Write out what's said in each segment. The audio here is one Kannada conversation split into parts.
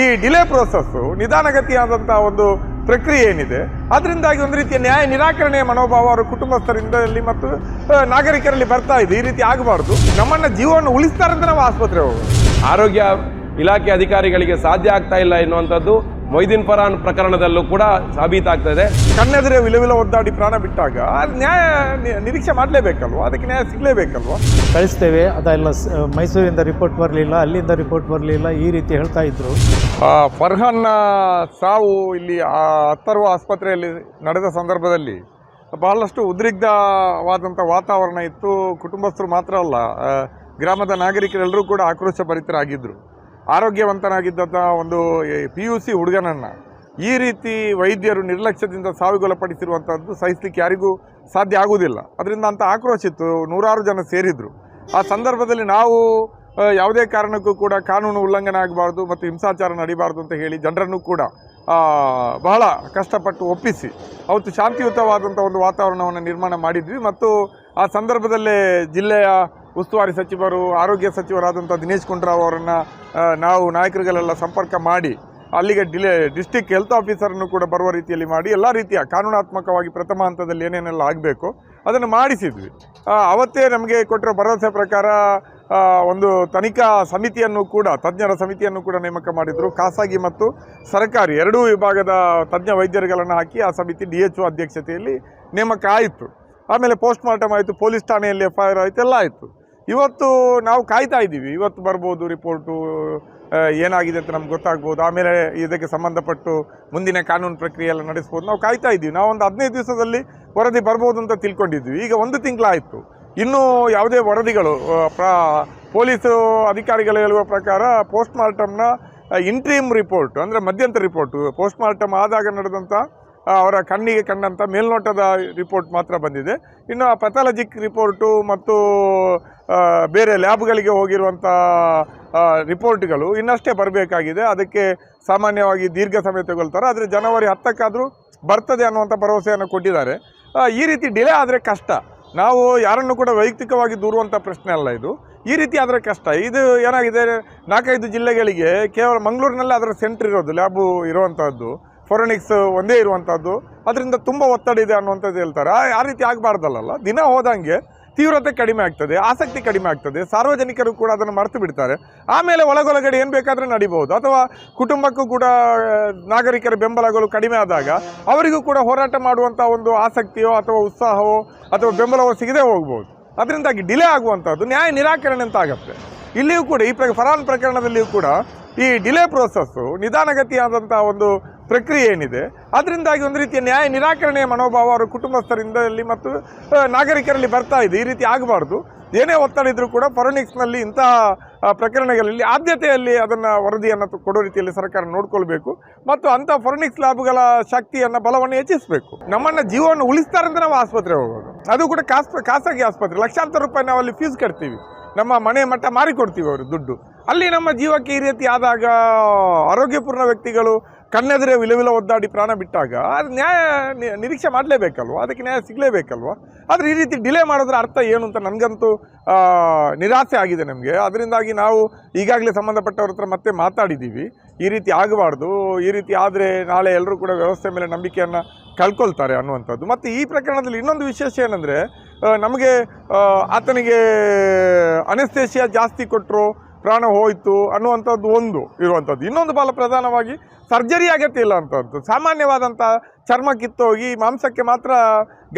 ಈ ಡಿಲೇ ಪ್ರೋಸೆಸ್ಸು ನಿಧಾನಗತಿಯಾದಂಥ ಒಂದು ಪ್ರಕ್ರಿಯೆ ಏನಿದೆ ಅದರಿಂದಾಗಿ ಒಂದು ರೀತಿಯ ನ್ಯಾಯ ನಿರಾಕರಣೆಯ ಮನೋಭಾವ ಅವರ ಕುಟುಂಬಸ್ಥರಿಂದ ಮತ್ತು ನಾಗರಿಕರಲ್ಲಿ ಬರ್ತಾ ಇದೆ ಈ ರೀತಿ ಆಗಬಾರ್ದು. ನಮ್ಮನ್ನ ಜೀವವನ್ನು ಉಳಿಸ್ತಾರೆ ಅಂತ ನಾವು ಆಸ್ಪತ್ರೆ ಹೋಗೋದು. ಆರೋಗ್ಯ ಇಲಾಖೆ ಅಧಿಕಾರಿಗಳಿಗೆ ಸಾಧ್ಯ ಆಗ್ತಾ ಇಲ್ಲ ಎನ್ನುವಂಥದ್ದು ಮೊಯ್ದಿನ್ ಫರಾನ್ ಪ್ರಕರಣದಲ್ಲೂ ಕೂಡ ಸಾಬೀತಾಗ್ತದೆ ಕಣ್ಣೆದುರೇ ವಿಲವಿಲ ಒದ್ದಾಡಿ ಪ್ರಾಣ ಬಿಟ್ಟಾಗ ಅದು ನ್ಯಾಯ ನಿರೀಕ್ಷೆ ಮಾಡಲೇಬೇಕಲ್ವ? ಅದಕ್ಕೆ ನ್ಯಾಯ ಸಿಗಲೇಬೇಕಲ್ವ? ಕಳಿಸ್ತೇವೆ ಅದೆಲ್ಲ ಮೈಸೂರಿಂದ ರಿಪೋರ್ಟ್ ಬರಲಿಲ್ಲ ಅಲ್ಲಿಂದ ರಿಪೋರ್ಟ್ ಬರಲಿಲ್ಲ ಈ ರೀತಿ ಹೇಳ್ತಾ ಇದ್ರು. ಫರ್ಹಾನ್ನ ಸಾವು ಇಲ್ಲಿ ಆ ಅಥರ್ವ ಆಸ್ಪತ್ರೆಯಲ್ಲಿ ನಡೆದ ಸಂದರ್ಭದಲ್ಲಿ ಬಹಳಷ್ಟು ಉದ್ರಿಗ್ಧವಾದಂಥ ವಾತಾವರಣ ಇತ್ತು. ಕುಟುಂಬಸ್ಥರು ಮಾತ್ರ ಅಲ್ಲ ಗ್ರಾಮದ ನಾಗರಿಕರೆಲ್ಲರೂ ಕೂಡ ಆಕ್ರೋಶ ಭರಿತರಾಗಿದ್ದರು ಆರೋಗ್ಯವಂತನಾಗಿದ್ದಂಥ ಒಂದು ಪಿ ಯು ಸಿ ಹುಡುಗನನ್ನು ಈ ರೀತಿ ವೈದ್ಯರು ನಿರ್ಲಕ್ಷ್ಯದಿಂದ ಸಾವಿಗೊಳಪಡಿಸಿರುವಂಥದ್ದು ಸಹಿಸಲಿಕ್ಕೆ ಯಾರಿಗೂ ಸಾಧ್ಯ ಆಗುವುದಿಲ್ಲ. ಅದರಿಂದ ಅಂತ ಆಕ್ರೋಶ ಇತ್ತು. ನೂರಾರು ಜನ ಸೇರಿದರು. ಆ ಸಂದರ್ಭದಲ್ಲಿ ನಾವು ಯಾವುದೇ ಕಾರಣಕ್ಕೂ ಕೂಡ ಕಾನೂನು ಉಲ್ಲಂಘನೆ ಆಗಬಾರ್ದು ಮತ್ತು ಹಿಂಸಾಚಾರ ನಡೀಬಾರ್ದು ಅಂತ ಹೇಳಿ ಜನರನ್ನು ಕೂಡ ಬಹಳ ಕಷ್ಟಪಟ್ಟು ಒಪ್ಪಿಸಿ, ಅವತ್ತು ಶಾಂತಿಯುತವಾದಂಥ ಒಂದು ವಾತಾವರಣವನ್ನು ನಿರ್ಮಾಣ ಮಾಡಿದ್ವಿ ಮತ್ತು ಆ ಸಂದರ್ಭದಲ್ಲೇ ಜಿಲ್ಲೆಯ ಉಸ್ತುವಾರಿ ಸಚಿವರು, ಆರೋಗ್ಯ ಸಚಿವರಾದಂಥ ದಿನೇಶ್ ಗುಂಡ್ರಾವ್ ಅವರನ್ನು ನಾವು ನಾಯಕರುಗಳೆಲ್ಲ ಸಂಪರ್ಕ ಮಾಡಿ, ಅಲ್ಲಿಗೆ ಡಿಲೆ, ಡಿಸ್ಟಿಕ್ ಹೆಲ್ತ್ ಆಫೀಸರನ್ನು ಕೂಡ ಬರುವ ರೀತಿಯಲ್ಲಿ ಮಾಡಿ, ಎಲ್ಲ ರೀತಿಯ ಕಾನೂನಾತ್ಮಕವಾಗಿ ಪ್ರಥಮ ಹಂತದಲ್ಲಿ ಏನೇನೆಲ್ಲ ಆಗಬೇಕು ಅದನ್ನು ಮಾಡಿಸಿದ್ವಿ. ಅವತ್ತೇ ನಮಗೆ ಕೊಟ್ಟಿರೋ ಭರವಸೆ ಪ್ರಕಾರ ಒಂದು ತನಿಖಾ ಸಮಿತಿಯನ್ನು ಕೂಡ, ತಜ್ಞರ ಸಮಿತಿಯನ್ನು ಕೂಡ ನೇಮಕ ಮಾಡಿದರು. ಖಾಸಗಿ ಮತ್ತು ಸರ್ಕಾರಿ ಎರಡೂ ವಿಭಾಗದ ತಜ್ಞ ವೈದ್ಯರುಗಳನ್ನು ಹಾಕಿ ಆ ಸಮಿತಿ ಡಿ ಎಚ್ ಅಧ್ಯಕ್ಷತೆಯಲ್ಲಿ ನೇಮಕ ಆಯಿತು. ಆಮೇಲೆ ಪೋಸ್ಟ್ ಮಾರ್ಟಮ್ ಆಯಿತು, ಪೊಲೀಸ್ ಠಾಣೆಯಲ್ಲಿ ಎಫ್ ಐ ಆಯಿತು, ಎಲ್ಲ ಆಯಿತು. ಇವತ್ತು ನಾವು ಕಾಯ್ತಾ ಇದ್ದೀವಿ. ಇವತ್ತು ಬರ್ಬೋದು ರಿಪೋರ್ಟು ಏನಾಗಿದೆ ಅಂತ ನಮ್ಗೆ ಗೊತ್ತಾಗ್ಬೋದು. ಆಮೇಲೆ ಇದಕ್ಕೆ ಸಂಬಂಧಪಟ್ಟು ಮುಂದಿನ ಕಾನೂನು ಪ್ರಕ್ರಿಯೆ ಎಲ್ಲ ನಡೆಸ್ಬೋದು. ನಾವು ಕಾಯ್ತಾ ಇದ್ದೀವಿ. ನಾವು ಒಂದು ಹದಿನೈದು ದಿವಸದಲ್ಲಿ ವರದಿ ಬರ್ಬೋದು ಅಂತ ತಿಳ್ಕೊಂಡಿದ್ವಿ ಈಗ ಒಂದು ತಿಂಗಳಾಯಿತು. ಇನ್ನೂ ಯಾವುದೇ ವರದಿಗಳು ಪ್ರ ಪೊಲೀಸು ಅಧಿಕಾರಿಗಳು ಹೇಳುವ ಪ್ರಕಾರ ಪೋಸ್ಟ್ ಮಾರ್ಟಮ್ನ ಇಂಟ್ರೀಮ್ ರಿಪೋರ್ಟ್ ಅಂದರೆ ಮಧ್ಯಂತರ ರಿಪೋರ್ಟು ಪೋಸ್ಟ್ ಮಾರ್ಟಮ್ ಆದಾಗ ನಡೆದಂಥ ಅವರ ಕಣ್ಣಿಗೆ ಕಂಡಂಥ ಮೇಲ್ನೋಟದ ರಿಪೋರ್ಟ್ ಮಾತ್ರ ಬಂದಿದೆ. ಇನ್ನು ಆ ಪೆಥಾಲಜಿಕ್ ರಿಪೋರ್ಟು ಮತ್ತು ಬೇರೆ ಲ್ಯಾಬ್ಗಳಿಗೆ ಹೋಗಿರುವಂಥ ರಿಪೋರ್ಟ್ಗಳು ಇನ್ನಷ್ಟೇ ಬರಬೇಕಾಗಿದೆ. ಅದಕ್ಕೆ ಸಾಮಾನ್ಯವಾಗಿ ದೀರ್ಘ ಸಮಯ ತಗೊಳ್ತಾರೆ. ಆದರೆ ಜನವರಿ ಹತ್ತಕ್ಕಾದರೂ ಬರ್ತದೆ ಅನ್ನುವಂಥ ಭರವಸೆಯನ್ನು ಕೊಟ್ಟಿದ್ದಾರೆ. ಈ ರೀತಿ ಡಿಲೇ ಆದರೆ ಕಷ್ಟ. ನಾವು ಯಾರನ್ನು ಕೂಡ ವೈಯಕ್ತಿಕವಾಗಿ ದೂರುವಂಥ ಪ್ರಶ್ನೆ ಅಲ್ಲ ಇದು. ಈ ರೀತಿ ಆದರೆ ಕಷ್ಟ. ಇದು ಏನಾಗಿದೆ, ನಾಲ್ಕೈದು ಜಿಲ್ಲೆಗಳಿಗೆ ಕೇವಲ ಮಂಗಳೂರಿನಲ್ಲಿ ಅದರ ಸೆಂಟ್ರ್ ಇರೋದು ಲ್ಯಾಬು ಇರುವಂಥದ್ದು ಫೊರೆನಿಕ್ಸ್ ಒಂದೇ ಇರುವಂಥದ್ದು ಅದರಿಂದ ತುಂಬ ಒತ್ತಡ ಇದೆ ಅನ್ನುವಂಥದ್ದು ಹೇಳ್ತಾರೆ. ಆ- ರೀತಿ ಆಗಬಾರ್ದಲ್ಲ ದಿನ ಹೋದಂಗೆ ತೀವ್ರತೆ ಕಡಿಮೆ ಆಗ್ತದೆ, ಆಸಕ್ತಿ ಕಡಿಮೆ ಆಗ್ತದೆ, ಸಾರ್ವಜನಿಕರು ಕೂಡ ಅದನ್ನು ಮರೆತು ಬಿಡ್ತಾರೆ. ಆಮೇಲೆ ಒಳಗೊಳಗಡೆ ಏನು ಬೇಕಾದರೂ ನಡಿಬಹುದು. ಅಥವಾ ಕುಟುಂಬಕ್ಕೂ ಕೂಡ ನಾಗರಿಕರ ಬೆಂಬಲಗಳು ಕಡಿಮೆ ಆದಾಗ ಅವರಿಗೂ ಕೂಡ ಹೋರಾಟ ಮಾಡುವಂಥ ಒಂದು ಆಸಕ್ತಿಯೋ ಅಥವಾ ಉತ್ಸಾಹವೋ ಅಥವಾ ಬೆಂಬಲವೋ ಸಿಗದೆ ಹೋಗ್ಬೋದು. ಅದರಿಂದಾಗಿ ಡಿಲೇ ಆಗುವಂಥದ್ದು ನ್ಯಾಯ ನಿರಾಕರಣೆ ಅಂತ ಆಗುತ್ತೆ. ಇಲ್ಲಿಯೂ ಕೂಡ ಈ ಪ್ರ ಫರಾನ್ ಪ್ರಕರಣದಲ್ಲಿಯೂ ಕೂಡ ಈ ಡಿಲೇ ಪ್ರೋಸೆಸ್ಸು ನಿಧಾನಗತಿಯಾದಂಥ ಒಂದು ಪ್ರಕ್ರಿಯೆ ಏನಿದೆ? ಅದರಿಂದಾಗಿ ಒಂದು ರೀತಿಯ ನ್ಯಾಯ ನಿರಾಕರಣೆಯ ಮನೋಭಾವ ಅವರ ಇಲ್ಲಿ ಮತ್ತು ನಾಗರಿಕರಲ್ಲಿ ಬರ್ತಾ ಇದೆ. ಈ ರೀತಿ ಆಗಬಾರ್ದು. ಏನೇ ಒತ್ತಡ ಇದ್ರೂ ಕೂಡ ಫೊರೆನಿಕ್ಸ್ನಲ್ಲಿ ಇಂತಹ ಪ್ರಕರಣಗಳಲ್ಲಿ ಆದ್ಯತೆಯಲ್ಲಿ ಅದನ್ನು ವರದಿಯನ್ನು ಕೊಡೋ ರೀತಿಯಲ್ಲಿ ಸರ್ಕಾರ ನೋಡ್ಕೊಳ್ಬೇಕು. ಮತ್ತು ಅಂಥ ಫೊರೆನಿಕ್ಸ್ ಲ್ಯಾಬ್ಗಳ ಶಕ್ತಿಯನ್ನು, ಬಲವನ್ನು ಹೆಚ್ಚಿಸಬೇಕು. ನಮ್ಮನ್ನು ಜೀವವನ್ನು ಉಳಿಸ್ತಾರೆ ಅಂತ ನಾವು ಆಸ್ಪತ್ರೆ ಹೋಗೋದು. ಅದು ಕೂಡ ಕಾಸ್, ಖಾಸಗಿ ಆಸ್ಪತ್ರೆ. ಲಕ್ಷಾಂತರ ರೂಪಾಯಿ ನಾವು ಅಲ್ಲಿ ಫೀಸ್ ಕಟ್ತೀವಿ. ನಮ್ಮ ಮನೆ ಮಟ್ಟ ಮಾರಿಕೊಡ್ತೀವಿ ಅವರು ದುಡ್ಡು. ಅಲ್ಲಿ ನಮ್ಮ ಜೀವಕ್ಕೆ ಈ ರೀತಿ ಆದಾಗ, ಆರೋಗ್ಯಪೂರ್ಣ ವ್ಯಕ್ತಿಗಳು ಕಣ್ಣೆದುರೇ ವಿಲವಿಲ ಒದ್ದಾಡಿ ಪ್ರಾಣ ಬಿಟ್ಟಾಗ ಅದು ನ್ಯಾಯ ನಿರೀಕ್ಷೆ ಮಾಡಲೇಬೇಕಲ್ವ? ಅದಕ್ಕೆ ನ್ಯಾಯ ಸಿಗಲೇಬೇಕಲ್ವ? ಆದರೆ ಈ ರೀತಿ ಡಿಲೇ ಮಾಡೋದ್ರ ಅರ್ಥ ಏನು ಅಂತ ನನಗಂತೂ ನಿರಾಸೆ ಆಗಿದೆ ನಮಗೆ. ಅದರಿಂದಾಗಿ ನಾವು ಈಗಾಗಲೇ ಸಂಬಂಧಪಟ್ಟವ್ರ ಹತ್ರ ಮತ್ತೆ ಮಾತಾಡಿದ್ದೀವಿ ಈ ರೀತಿ ಆಗಬಾರ್ದು. ಈ ರೀತಿ ಆದರೆ ನಾಳೆ ಎಲ್ಲರೂ ಕೂಡ ವ್ಯವಸ್ಥೆ ಮೇಲೆ ನಂಬಿಕೆಯನ್ನು ಕಳ್ಕೊಳ್ತಾರೆ ಅನ್ನುವಂಥದ್ದು. ಮತ್ತು ಈ ಪ್ರಕರಣದಲ್ಲಿ ಇನ್ನೊಂದು ವಿಶೇಷ ಏನಂದರೆ ನಮಗೆ ಆತನಿಗೆ ಅನೆಸ್ತೇಷಿಯಾ ಜಾಸ್ತಿ ಕೊಟ್ಟರು ಪ್ರಾಣ ಹೋಯಿತು ಅನ್ನುವಂಥದ್ದು ಒಂದು ಇರುವಂಥದ್ದು. ಇನ್ನೊಂದು ಬಹಳ ಪ್ರಧಾನವಾಗಿ ಸರ್ಜರಿ ಅಗತ್ಯ ಇಲ್ಲ ಅಂತದ್ದು. ಸಾಮಾನ್ಯವಾದಂಥ ಚರ್ಮ ಕಿತ್ತೋಗಿ ಮಾಂಸಕ್ಕೆ ಮಾತ್ರ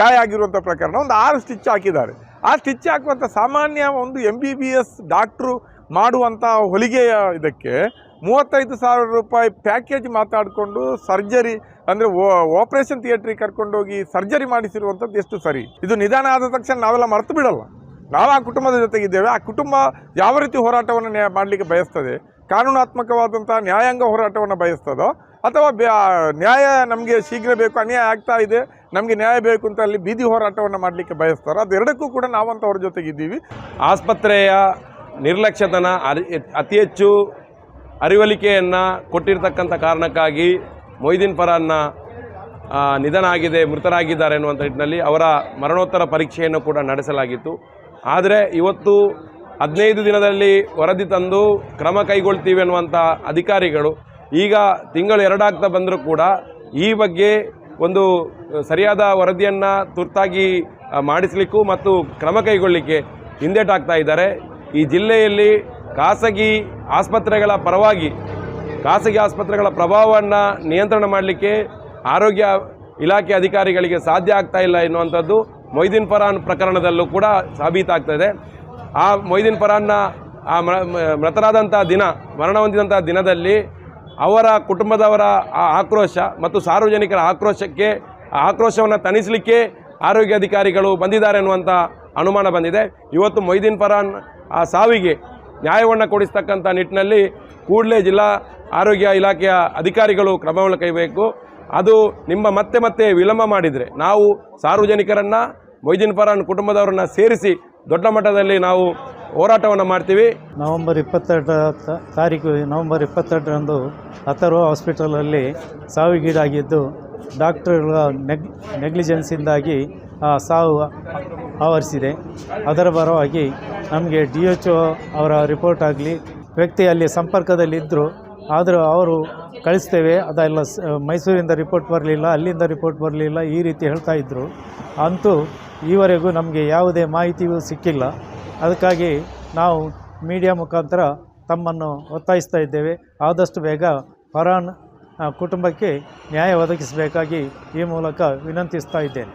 ಗಾಯ ಆಗಿರುವಂಥ ಪ್ರಕರಣ. ಒಂದು ಆರು ಸ್ಟಿಚ್ ಹಾಕಿದ್ದಾರೆ. ಆ ಸ್ಟಿಚ್ ಹಾಕುವಂಥ ಸಾಮಾನ್ಯ ಒಂದು M B B S doctor ಮಾಡುವಂಥ ಹೊಲಿಗೆಯ ಇದಕ್ಕೆ ಮೂವತ್ತೈದು ಸಾವಿರ ರೂಪಾಯಿ ಪ್ಯಾಕೇಜ್ ಮಾತಾಡಿಕೊಂಡು ಸರ್ಜರಿ ಅಂದರೆ ಆಪರೇಷನ್ ಥಿಯೇಟ್ರಿಗೆ ಕರ್ಕೊಂಡೋಗಿ ಸರ್ಜರಿ ಮಾಡಿಸಿರುವಂಥದ್ದು ಎಷ್ಟು ಸರಿ? ಇದು ನಿಧಾನ ಆದ ತಕ್ಷಣ ನಾವೆಲ್ಲ ಮರೆತು ಬಿಡಲ್ಲ. ನಾವು ಆ ಕುಟುಂಬದ ಜೊತೆಗಿದ್ದೇವೆ. ಆ ಕುಟುಂಬ ಯಾವ ರೀತಿ ಹೋರಾಟವನ್ನು ಮಾಡಲಿಕ್ಕೆ ಬಯಸ್ತದೆ? ಕಾನೂನಾತ್ಮಕವಾದಂಥ ನ್ಯಾಯಾಂಗ ಹೋರಾಟವನ್ನು ಬಯಸ್ತದೋ? ಅಥವಾ ನ್ಯಾಯ ನಮಗೆ ಶೀಘ್ರ ಬೇಕು ಅನ್ಯಾಯ ಆಗ್ತಾ ಇದೆ ನಮಗೆ ನ್ಯಾಯ ಬೇಕು ಅಂತ ಅಲ್ಲಿ ಬೀದಿ ಹೋರಾಟವನ್ನು ಮಾಡಲಿಕ್ಕೆ ಬಯಸ್ತಾರೋ? ಅದೆರಡಕ್ಕೂ ಕೂಡ ನಾವಂತ ಅವ್ರ ಜೊತೆಗಿದ್ದೀವಿ. ಆಸ್ಪತ್ರೆಯ ನಿರ್ಲಕ್ಷ್ಯತನ ಅತಿ ಹೆಚ್ಚು ಅರಿವಳಿಕೆಯನ್ನು ಕೊಟ್ಟಿರ್ತಕ್ಕಂಥ ಕಾರಣಕ್ಕಾಗಿ ಮೊಯ್ದೀನ್ ಫರಾನ್ನ ಆ, ನಿಧನ ಆಗಿದೆ ಮೃತರಾಗಿದ್ದಾರೆ ಅನ್ನುವಂಥ ನಿಟ್ಟಿನಲ್ಲಿ ಅವರ ಮರಣೋತ್ತರ ಪರೀಕ್ಷೆಯನ್ನು ಕೂಡ ನಡೆಸಲಾಗಿತ್ತು. ಆದರೆ ಇವತ್ತು ಹದಿನೈದು ದಿನದಲ್ಲಿ ವರದಿ ತಂದು ಕ್ರಮ ಕೈಗೊಳ್ತೀವಿ ಅನ್ನುವಂಥ ಅಧಿಕಾರಿಗಳು, ಈಗ ತಿಂಗಳು ಎರಡಾಗ್ತಾ ಬಂದರೂ ಕೂಡ ಈ ಬಗ್ಗೆ ಒಂದು ಸರಿಯಾದ ವರದಿಯನ್ನು ತುರ್ತಾಗಿ ಮಾಡಿಸ್ಲಿಕ್ಕೂ ಮತ್ತು ಕ್ರಮ ಕೈಗೊಳ್ಳಲಿಕ್ಕೆ ಹಿಂದೇಟಾಗ್ತಾ ಇದ್ದಾರೆ. ಈ ಜಿಲ್ಲೆಯಲ್ಲಿ ಖಾಸಗಿ ಆಸ್ಪತ್ರೆಗಳ ಪರವಾಗಿ, ಖಾಸಗಿ ಆಸ್ಪತ್ರೆಗಳ ಪ್ರಭಾವವನ್ನು ನಿಯಂತ್ರಣ ಮಾಡಲಿಕ್ಕೆ ಆರೋಗ್ಯ ಇಲಾಖೆ ಅಧಿಕಾರಿಗಳಿಗೆ ಸಾಧ್ಯ ಆಗ್ತಾ ಇಲ್ಲ ಎನ್ನುವಂಥದ್ದು ಮೊಯ್ದೀನ್ ಪರಾನ್ ಪ್ರಕರಣದಲ್ಲೂ ಕೂಡ ಸಾಬೀತಾಗ್ತದೆ ಆ ಮೊಯ್ದೀನ್ ಪರಾನ್ನ ಆ ಮೃತರಾದಂಥ ದಿನ ಮರಣ ಹೊಂದಿದಂಥ ದಿನದಲ್ಲಿ ಅವರ ಕುಟುಂಬದವರ ಆ ಆಕ್ರೋಶ ಮತ್ತು ಸಾರ್ವಜನಿಕರ ಆಕ್ರೋಶಕ್ಕೆ, ಆ ಆಕ್ರೋಶವನ್ನು ತಣಿಸಲಿಕ್ಕೆ ಆರೋಗ್ಯ ಅಧಿಕಾರಿಗಳು ಬಂದಿದ್ದಾರೆ ಅನ್ನುವಂಥ ಅನುಮಾನ ಬಂದಿದೆ. ಇವತ್ತು ಮೊಯ್ದೀನ್ ಪರಾನ್ ಆ ಸಾವಿಗೆ ನ್ಯಾಯವನ್ನು ಕೊಡಿಸ್ತಕ್ಕಂಥ ನಿಟ್ಟಿನಲ್ಲಿ ಕೂಡಲೇ ಜಿಲ್ಲಾ ಆರೋಗ್ಯ ಇಲಾಖೆಯ ಅಧಿಕಾರಿಗಳು ಕ್ರಮವನ್ನು ಕೈಬೇಕು ಅದು ನಿಮ್ಮ ಮತ್ತೆ ಮತ್ತೆ ವಿಳಂಬ ಮಾಡಿದರೆ ನಾವು ಸಾರ್ವಜನಿಕರನ್ನು, ಮೊಯ್ದಿನ್ ಪರಾನ್ ಕುಟುಂಬದವರನ್ನು ಸೇರಿಸಿ ದೊಡ್ಡ ಮಟ್ಟದಲ್ಲಿ ನಾವು ಹೋರಾಟವನ್ನು ಮಾಡ್ತೀವಿ. ನವಂಬರ್ ಇಪ್ಪತ್ತೆರಡ ತಾರೀಕು, ನವೆಂಬರ್ ಇಪ್ಪತ್ತೆರಡರಂದು ಅಥರ್ವ ಹಾಸ್ಪಿಟಲಲ್ಲಿ ಸಾವಿಗೀಡಾಗಿದ್ದು ಡಾಕ್ಟರ್ಗಳ ನೆಗ್, ನೆಗ್ಲಿಜೆನ್ಸಿಂದಾಗಿ ಸಾವು ಆವರಿಸಿದೆ. ಅದರ ಪರವಾಗಿ ನಮಗೆ ಡಿ ಎಚ್ ಒ ಅವರ ರಿಪೋರ್ಟ್ ಆಗಲಿ, ವ್ಯಕ್ತಿ ಅಲ್ಲಿ ಸಂಪರ್ಕದಲ್ಲಿದ್ದರು ಆದರೂ ಅವರು ಕಳಿಸ್ತೇವೆ. ಅದೆಲ್ಲ ಮೈಸೂರಿಂದ ರಿಪೋರ್ಟ್ ಬರಲಿಲ್ಲ, ಅಲ್ಲಿಂದ ರಿಪೋರ್ಟ್ ಬರಲಿಲ್ಲ, ಈ ರೀತಿ ಹೇಳ್ತಾ ಇದ್ದರು ಅಂತೂ ಈವರೆಗೂ ನಮಗೆ ಯಾವುದೇ ಮಾಹಿತಿಯೂ ಸಿಕ್ಕಿಲ್ಲ. ಅದಕ್ಕಾಗಿ ನಾವು ಮೀಡಿಯಾ ಮುಖಾಂತರ ತಮ್ಮನ್ನು ಒತ್ತಾಯಿಸ್ತಾ ಇದ್ದೇವೆ. ಆದಷ್ಟು ಬೇಗ ಫರಾನ್ ಕುಟುಂಬಕ್ಕೆ ನ್ಯಾಯ ಒದಗಿಸಬೇಕಾಗಿ ಈ ಮೂಲಕ ವಿನಂತಿಸ್ತಾ ಇದ್ದೇನೆ.